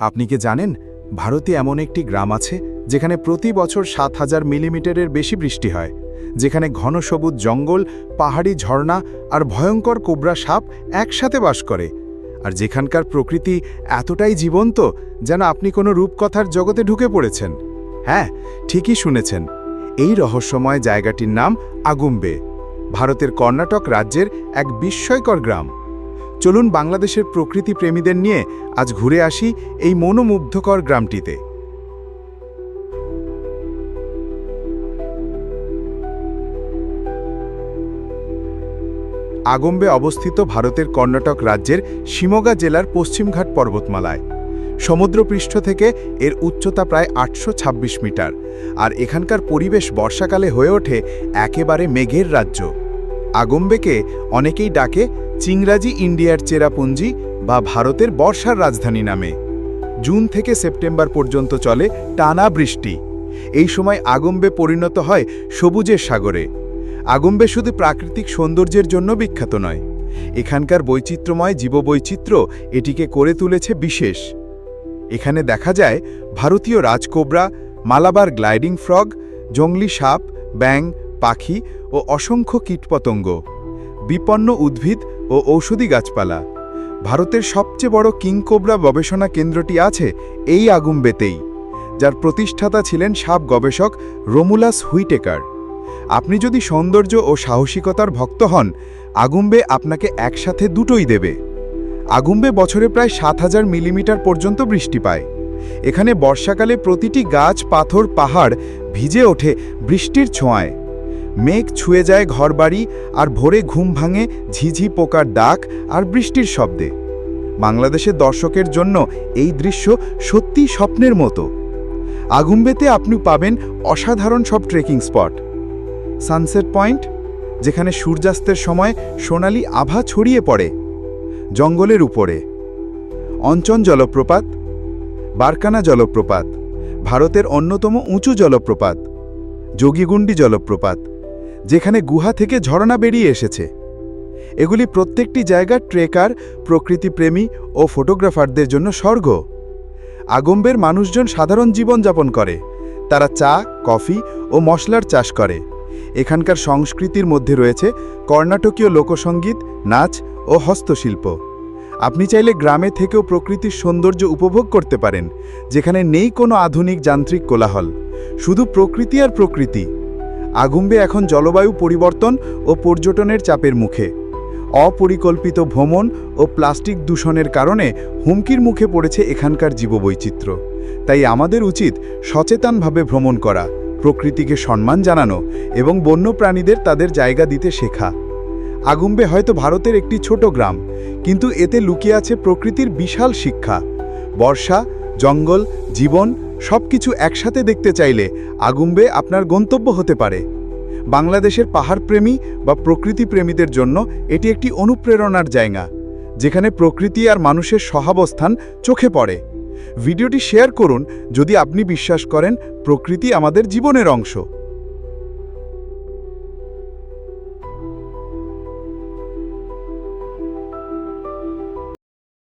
আপনি কি জানেন, ভারতে এমন একটি গ্রাম আছে যেখানে প্রতি বছর সাত হাজার মিলিমিটারের বেশি বৃষ্টি হয়, যেখানে ঘন সবুজ জঙ্গল, পাহাড়ি ঝর্ণা আর ভয়ঙ্কর কোবরা সাপ একসাথে বাস করে। আর যেখানকার প্রকৃতি এতটাই জীবন্ত যেন আপনি কোনো রূপকথার জগতে ঢুকে পড়েছেন। হ্যাঁ ঠিকই শুনেছেন, এই রহস্যময় জায়গাটির নাম আগুম্বে, ভারতের কর্ণাটক রাজ্যের এক বিস্ময়কর গ্রাম। চলুন বাংলাদেশের প্রকৃতি প্রেমীদের নিয়ে আজ ঘুরে আসি এই মনোমুগ্ধকর গ্রামটিতে। আগম্বে অবস্থিত ভারতের কর্ণাটক রাজ্যের শিমোগা জেলার পশ্চিমঘাট পর্বতমালায়। সমুদ্রপৃষ্ঠ থেকে এর উচ্চতা প্রায় আটশো ছাব্বিশ মিটার, আর এখানকার পরিবেশ বর্ষাকালে হয়ে ওঠে একেবারে মেঘের রাজ্য। আগম্বেকে অনেকেই ডাকে চিংরাজি ইন্ডিয়ার চেরাপুঞ্জি বা ভারতের বর্ষার রাজধানী নামে। জুন থেকে সেপ্টেম্বর পর্যন্ত চলে টানা বৃষ্টি। এই সময় আগম্বে পরিণত হয় সবুজের সাগরে। আগম্বে শুধু প্রাকৃতিক সৌন্দর্যের জন্য বিখ্যাত নয়। এখানকার বৈচিত্র্যময় জীববৈচিত্র্য এটিকে করে তুলেছে বিশেষ। এখানে দেখা যায় ভারতীয় রাজকোবরা মালাবার গ্লাইডিং ফ্রগ, জংলি সাপ ব্যাং পাখি ও অসংখ্য কীটপতঙ্গ, বিপন্ন উদ্ভিদ ও ঔষধি গাছপালা। ভারতের সবচেয়ে বড় কিংকোবরা গবেষণা কেন্দ্রটি আছে এই আগুম্বেতেই, যার প্রতিষ্ঠাতা ছিলেন সাপ গবেষক রোমুলাস হুইটেকার। আপনি যদি সৌন্দর্য ও সাহসিকতার ভক্ত হন, আগুম্বে আপনাকে একসাথে দুটোই দেবে। আগুম্বে বছরে প্রায় সাত হাজার মিলিমিটার পর্যন্ত বৃষ্টি পায়। এখানে বর্ষাকালে প্রতিটি গাছ, পাথর, পাহাড় ভিজে ওঠে বৃষ্টির ছোঁয়ায়। মেঘ ছুঁয়ে যায় ঘরবাড়ি আর ভোরে ঘুম ভাঙে ঝিঝি পোকার ডাক আর বৃষ্টির শব্দে। বাংলাদেশের দর্শকের জন্য এই দৃশ্য সত্যি স্বপ্নের মতো। আগুম্বেতে আপনি পাবেন অসাধারণ সব ট্রেকিং স্পট। সানসেট পয়েন্ট, যেখানে সূর্যাস্তের সময় সোনালি আভা ছড়িয়ে পড়ে, জঙ্গলের উপরে। অঞ্চন জলপ্রপাত, বারকানা জলপ্রপাত, ভারতের অন্যতম উঁচু জলপ্রপাত, যোগীগুন্ডি জলপ্রপাত। যেখানে গুহা থেকে ঝরনা বেরিয়ে এসেছে। এগুলি প্রত্যেকটি জায়গা ট্রেকার, প্রকৃতিপ্রেমী ও ফটোগ্রাফারদের জন্য স্বর্গ। আগম্বের মানুষজন সাধারণ জীবনযাপন করে। তারা চা, কফি ও মশলার চাষ করে। এখানকার সংস্কৃতির মধ্যে রয়েছে কর্ণাটকীয় লোকসঙ্গীত নাচ ও হস্তশিল্প। আপনি চাইলে গ্রামে থেকেও প্রকৃতির সৌন্দর্য উপভোগ করতে পারেন, যেখানে নেই কোনো আধুনিক যান্ত্রিক কোলাহল। শুধু প্রকৃতি আর প্রকৃতি। আগুম্বে এখন জলবায়ু পরিবর্তন ও পর্যটনের চাপের মুখে। অপরিকল্পিত ভ্রমণ ও প্লাস্টিক দূষণের কারণে হুমকির মুখে পড়েছে এখানকার জীববৈচিত্র্য। তাই আমাদের উচিত সচেতনভাবে ভ্রমণ করা, প্রকৃতিকে সম্মান জানানো এবং বন্যপ্রাণীদের তাদের জায়গা দিতে শেখা। আগুম্বে হয়তো ভারতের একটি ছোট গ্রাম, কিন্তু এতে লুকিয়ে আছে প্রকৃতির বিশাল শিক্ষা। বর্ষা, জঙ্গল, জীবন সবকিছু একসাথে দেখতে চাইলে আগুম্বে আপনার গন্তব্য হতে পারে। বাংলাদেশের পাহাড়প্রেমী বা প্রকৃতি প্রেমীদের জন্য এটি একটি অনুপ্রেরণার জায়গা, যেখানে প্রকৃতি আর মানুষের সহাবস্থান চোখে পড়ে। ভিডিওটি শেয়ার করুন যদি আপনি বিশ্বাস করেন প্রকৃতি আমাদের জীবনের অংশ।